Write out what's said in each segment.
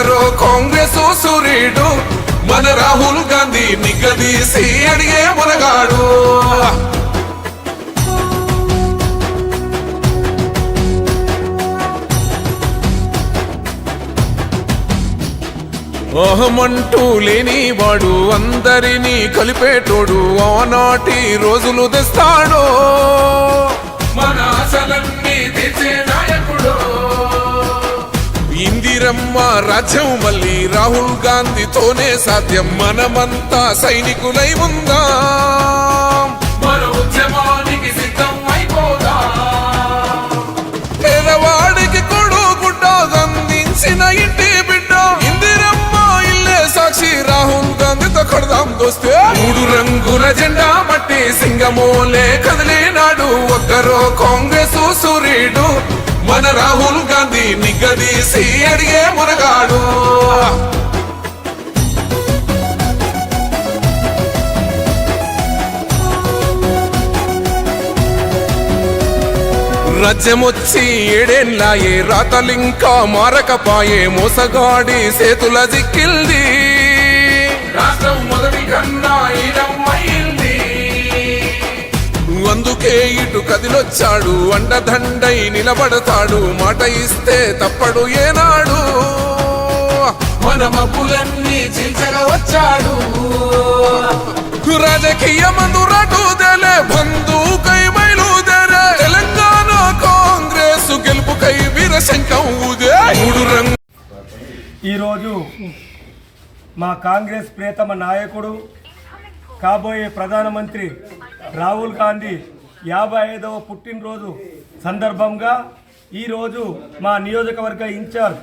ఒక్కరో కాంగ్రెస్ సూర్యుడు మన రాహుల్ గాంధీ నిగదీసి అడిగే మునగాడు. అహమంటూ లేని వాడు అందరినీ కలిపేటోడు ఆనాటి రోజులు తెస్తాడు. మన ఆశలన్నీ ఇందిరమ్మ రాజ్యం మళ్ళీ రాహుల్ గాంధీతోనే సాధ్యం. మనమంతా సైనికులై ఉందాం. పేదవాడికి కొడు గుడ్డ అందించిన ఇంటి బిడ్డ. ఇందిరమ్మ ఇల్లే సాక్షి రాహుల్ గాంధీతో కొడదాం దోస్తే. మూడు రంగుల జెండా బట్టి సింగమోలే కదిలినాడు. ఒక్కరో కాంగ్రెస్ సూర్యుడు. మన రాహుల్ గాంధీ నిగ్గదీసి అడిగే మునగాడు. రాజ్యమొచ్చి ఏడేళ్ళాయే రాతలింకా మారకపాయే మోసగాడి సేతుల జిక్కిల్ది. రాష్ట్రం మొదటి కన్నా అందుకే ఇటు కదిలొచ్చాడు అండదండై నిలబడతాడు మాట ఇస్తే తప్పడు ఏనాడు. మన మబ్బులన్నీ చీల్చగా వచ్చాడు. రాజకీయ మందురాటు దేలే బంధుకై బయలుదేరే తెలంగాణ కాంగ్రెస్ గెలుపుకై వీరశంకం ఊదే. మూడు రంగు ఈరోజు మా కాంగ్రెస్ ప్రియతమ నాయకుడు కాబోయే ప్రధానమంత్రి రాహుల్ గాంధీ యాభై ఐదవ పుట్టినరోజు సందర్భంగా ఈరోజు మా నియోజకవర్గ ఇన్ఛార్జ్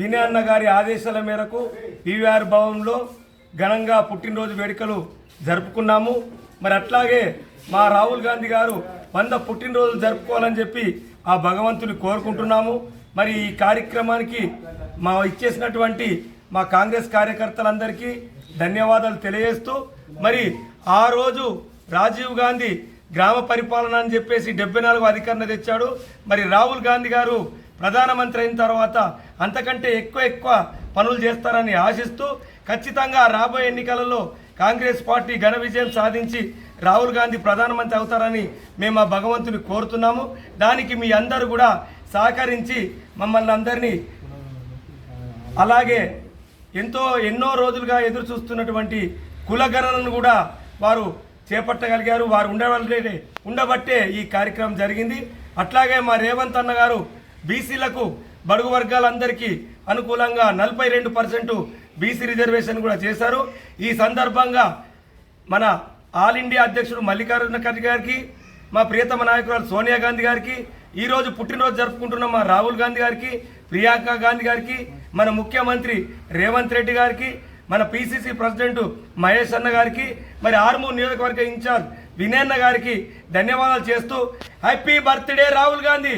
వినయన్న గారి ఆదేశాల మేరకు పీవీఆర్ భవన్లో ఘనంగా పుట్టినరోజు వేడుకలు జరుపుకున్నాము. మరి అట్లాగే మా రాహుల్ గాంధీ గారు వంద పుట్టినరోజులు జరుపుకోవాలని చెప్పి ఆ భగవంతుని కోరుకుంటున్నాము. మరి ఈ కార్యక్రమానికి మా ఇచ్చేసినటువంటి మా కాంగ్రెస్ కార్యకర్తలందరికీ ధన్యవాదాలు తెలియజేస్తూ మరి ఆ రోజు రాజీవ్ గాంధీ గ్రామ పరిపాలన అని చెప్పేసి డెబ్బై నాలుగు అధికారణ తెచ్చాడు. మరి రాహుల్ గాంధీ గారు ప్రధానమంత్రి అయిన తర్వాత అంతకంటే ఎక్కువ ఎక్కువ పనులు చేస్తారని ఆశిస్తూ ఖచ్చితంగా రాబోయే ఎన్నికలలో కాంగ్రెస్ పార్టీ ఘన విజయం సాధించి రాహుల్ గాంధీ ప్రధానమంత్రి అవుతారని మేము ఆ భగవంతుని కోరుతున్నాము. దానికి మీ అందరూ కూడా సహకరించి మమ్మల్ని అందరినీ అలాగే ఎంతో ఎన్నో రోజులుగా ఎదురు చూస్తున్నటువంటి కులగణనను కూడా వారు చేపట్టగలిగారు వారు ఉండవల్లే ఉండబట్టే ఈ కార్యక్రమం జరిగింది. అట్లాగే మా రేవంత్ అన్న గారు బీసీలకు బడుగు వర్గాలందరికీ అనుకూలంగా నలభై రెండు పర్సెంట్ బీసీ రిజర్వేషన్ కూడా చేశారు. ఈ సందర్భంగా మన ఆల్ ఇండియా అధ్యక్షుడు మల్లికార్జున ఖర్గే గారికి మా ప్రియతమ నాయకురాలు సోనియా గాంధీ గారికి ఈరోజు పుట్టినరోజు జరుపుకుంటున్న మా రాహుల్ గాంధీ గారికి ప్రియాంక గాంధీ గారికి మన ముఖ్యమంత్రి రేవంత్ రెడ్డి గారికి మన పిసిసి ప్రెసిడెంట్ మహేష్ అన్న గారికి మరి ఆర్మూర్ నియోజకవర్గ ఇన్ఛార్జ్ వినయన్న గారికి ధన్యవాదాలు చేస్తూ హ్యాపీ బర్త్డే రాహుల్ గాంధీ.